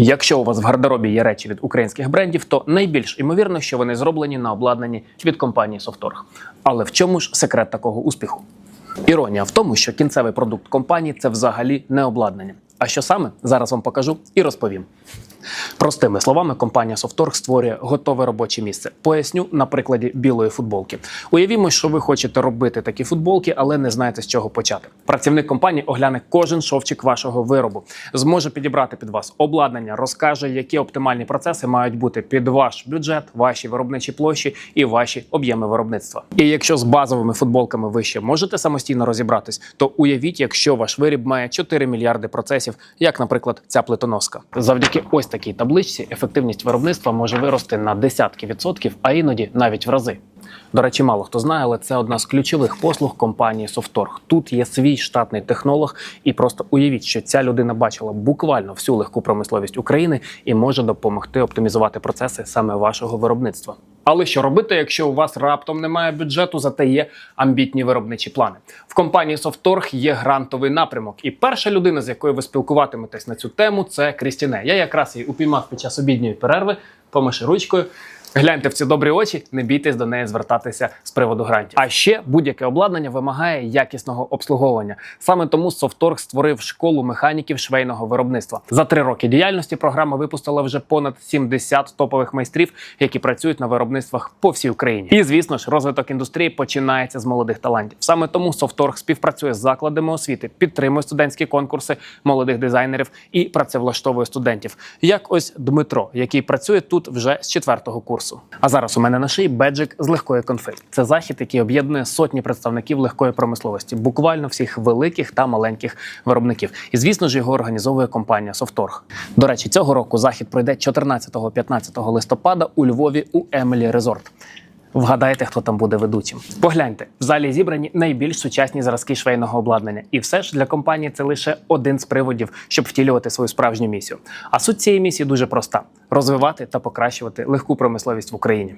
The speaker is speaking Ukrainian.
Якщо у вас в гардеробі є речі від українських брендів, то найбільш імовірно, що вони зроблені на обладнанні від компанії Софторг. Але в чому ж секрет такого успіху? Іронія в тому, що кінцевий продукт компанії це взагалі не обладнання. А що саме зараз вам покажу і розповім. Простими словами, компанія Softorg створює готове робоче місце. Поясню на прикладі білої футболки. Уявімо, що ви хочете робити такі футболки, але не знаєте з чого почати. Працівник компанії огляне кожен шовчик вашого виробу, зможе підібрати під вас обладнання, розкаже, які оптимальні процеси мають бути під ваш бюджет, ваші виробничі площі і ваші об'єми виробництва. І якщо з базовими футболками ви ще можете самостійно розібратись, то уявіть, якщо ваш виріб має 4 мільярди процесів, як, наприклад, ця плитоноска. Завдяки ось такій табличці ефективність виробництва може вирости на десятки відсотків, а іноді навіть в рази. До речі, мало хто знає, але це одна з ключових послуг компанії Софторг. Тут є свій штатний технолог, і просто уявіть, що ця людина бачила буквально всю легку промисловість України і може допомогти оптимізувати процеси саме вашого виробництва. Але що робити, якщо у вас раптом немає бюджету, зате є амбітні виробничі плани? В компанії Softorg є грантовий напрямок, і перша людина, з якою ви спілкуватиметесь на цю тему, це Крістіне. Я якраз її упіймав під час обідньої перерви, помаши ручкою. Гляньте в ці добрі очі, не бійтесь до неї звертатися з приводу грантів. А ще будь-яке обладнання вимагає якісного обслуговування. Саме тому Softorg створив школу механіків швейного виробництва. За три роки діяльності програма випустила вже понад 70 топових майстрів, які працюють на виробництвах по всій Україні. І звісно ж, розвиток індустрії починається з молодих талантів. Саме тому Softorg співпрацює з закладами освіти, підтримує студентські конкурси молодих дизайнерів і працевлаштовує студентів. Як ось Дмитро, який працює тут вже з четвертого курсу. А зараз у мене на шиї беджик з легкої конфи. Це захід, який об'єднує сотні представників легкої промисловості, буквально всіх великих та маленьких виробників. І звісно ж його організовує компанія Софторг. До речі, цього року захід пройде 14-15 листопада у Львові у Емелі Резорт. Вгадайте, хто там буде ведучим. Погляньте, в залі зібрані найбільш сучасні зразки швейного обладнання. І все ж для компанії це лише один з приводів, щоб втілювати свою справжню місію. А суть цієї місії дуже проста: розвивати та покращувати легку промисловість в Україні.